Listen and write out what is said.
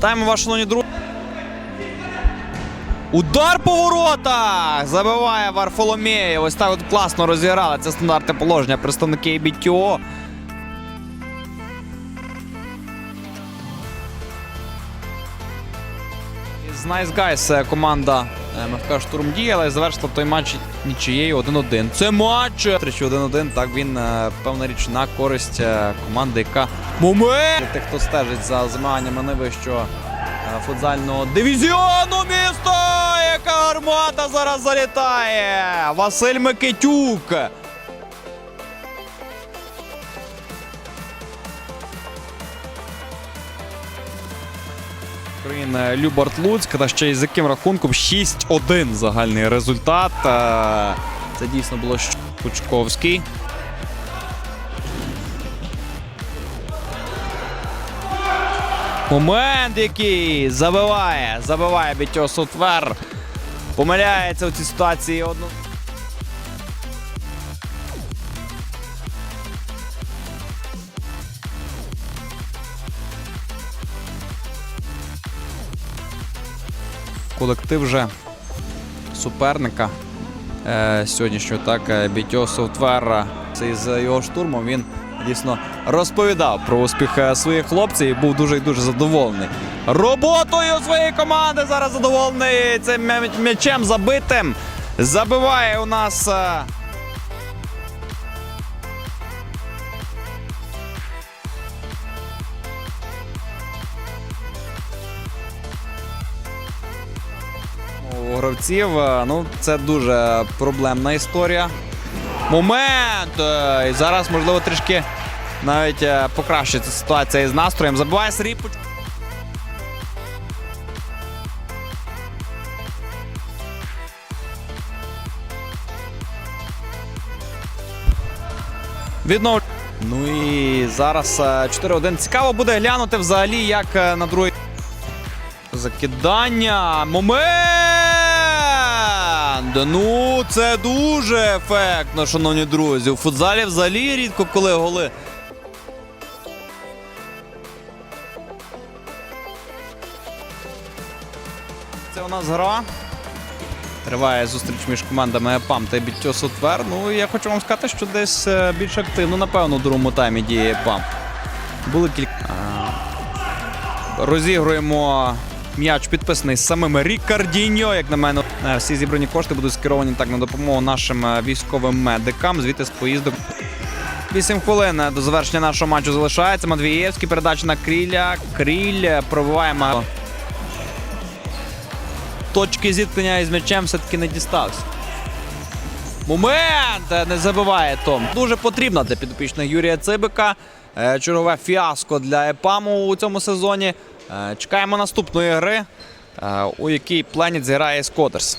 Вітаємо вас, шановні друзі. Удар по воротах! Забиває Варфоломєєв. Ось так от класно розіграли. Це стандартне положення представники БТО. З Nice Guys е, команда МФК Штурм діє, але завершила той матч нічиєю 1-1. Це матч! Тричі 1-1, так він, е, певна річ, на користь е, команди, яка момент! Тих, хто стежить за змаганнями найвищого е, футзального дивізіону міста! Яка гармата зараз залітає! Василь Микитюк! України Любарт Луцьк, та ще й з яким рахунком 6-1 загальний результат. Е, Це дійсно було Пучковський. Момент який забиває, забиває Бітьо Сотвер. Помиляється у цій ситуації одну. Колектив вже суперника е, сьогоднішнього, так, е, Бітьо Софтвера. Це з його штурмом він дійсно розповідав про успіх е, своїх хлопців і був дуже і дуже задоволений. Роботою своєї команди зараз задоволений цим м'ячем забитим. Забиває у нас. У гравців. Е, Ну, це дуже проблемна історія. Момент! Е, І зараз, можливо, трішки навіть е, покращиться ситуація із настроєм. Забиває Сергій Пуч- Віднов... Ну і зараз е, 4-1. Цікаво буде глянути взагалі, як на другий. Закидання. Момент! Ну, це дуже ефектно, шановні друзі. У футзалі взагалі рідко коли голи. Це у нас гра. Триває зустріч між командами ЕПАМ та Біттьо Сотвер. Ну, я хочу вам сказати, що десь е, більш активно, напевно, у другому таймі діє ЕПАМ. Були кілька. Розігруємо м'яч підписаний самим Рікардіньо. Як на мене, Е, всі зібрані кошти будуть скеровані так на допомогу нашим е, військовим медикам. Звідти з поїздок. 8 хвилин до завершення нашого матчу залишається. Матвієвський передача на Кріля. Кріль е, пробиваємо. Точки зіткнення із м'ячем все-таки не дістався. Момент! Не забиває Том. Дуже потрібно для підопічних Юрія Цибика. Е, Чергове фіаско для ЕПАМу у цьому сезоні. Е, Чекаємо наступної гри, е, у якій Пленіт зіграє з Котерс.